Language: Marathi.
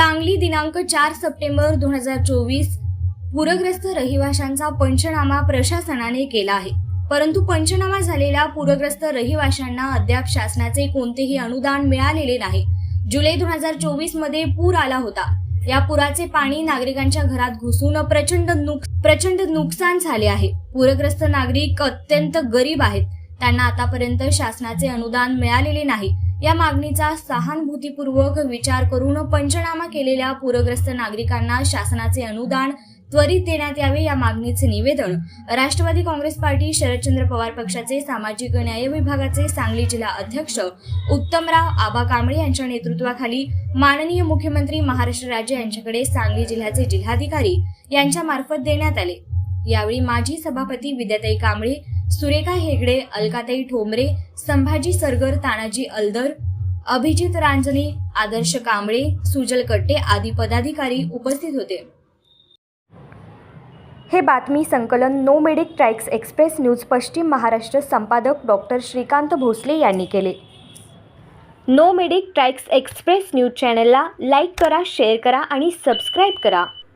सांगली दिनांक चार सप्टेंबर दोन हजार चोवीस पूरग्रस्त रहिवाशांचा पंचनामा प्रशासनाने केला आहे. परंतु पंचनामा झालेल्या पूरग्रस्त रहिवाशांना अद्याप शासनाचे कोणतेही अनुदान मिळालेले नाही. जुलै दोन हजार चोवीसमध्ये पूर आला होता. या पुराचे पाणी नागरिकांच्या घरात घुसून प्रचंड नुक प्रचंड नुकसान झाले आहे. पूरग्रस्त नागरिक अत्यंत गरीब आहेत. त्यांना आतापर्यंत शासनाचे अनुदान मिळालेले नाही. या मागणीचा सहानुभूतीपूर्वक विचार करून पंचनामा केलेल्या पूरग्रस्त नागरिकांना शासनाचे अनुदान त्वरित देण्यात यावे या मागणीचे निवेदन राष्ट्रवादी काँग्रेस पार्टी शरदचंद्र पवार पक्षाचे सामाजिक न्याय विभागाचे सांगली जिल्हा अध्यक्ष उत्तमराव आबा कांबळे यांच्या नेतृत्वाखाली माननीय मुख्यमंत्री महाराष्ट्र राज्य यांच्याकडे सांगली जिल्ह्याचे जिल्हाधिकारी यांच्या मार्फत देण्यात आले. यावेळी माजी सभापती विद्याताई कांबळे सुरेखा हेगडे अलकाताई ठोंबरे संभाजी सरगर तानाजी अलदर अभिजित रांजने आदर्श कांबळे सुजल कट्टे आदी पदाधिकारी उपस्थित होते. हे बातमी संकलन no medic tracks express news पश्चिम महाराष्ट्र संपादक डॉक्टर श्रीकांत भोसले यांनी केले. No medic tracks express news चॅनलला लाईक करा शेअर करा आणि सबस्क्राईब करा.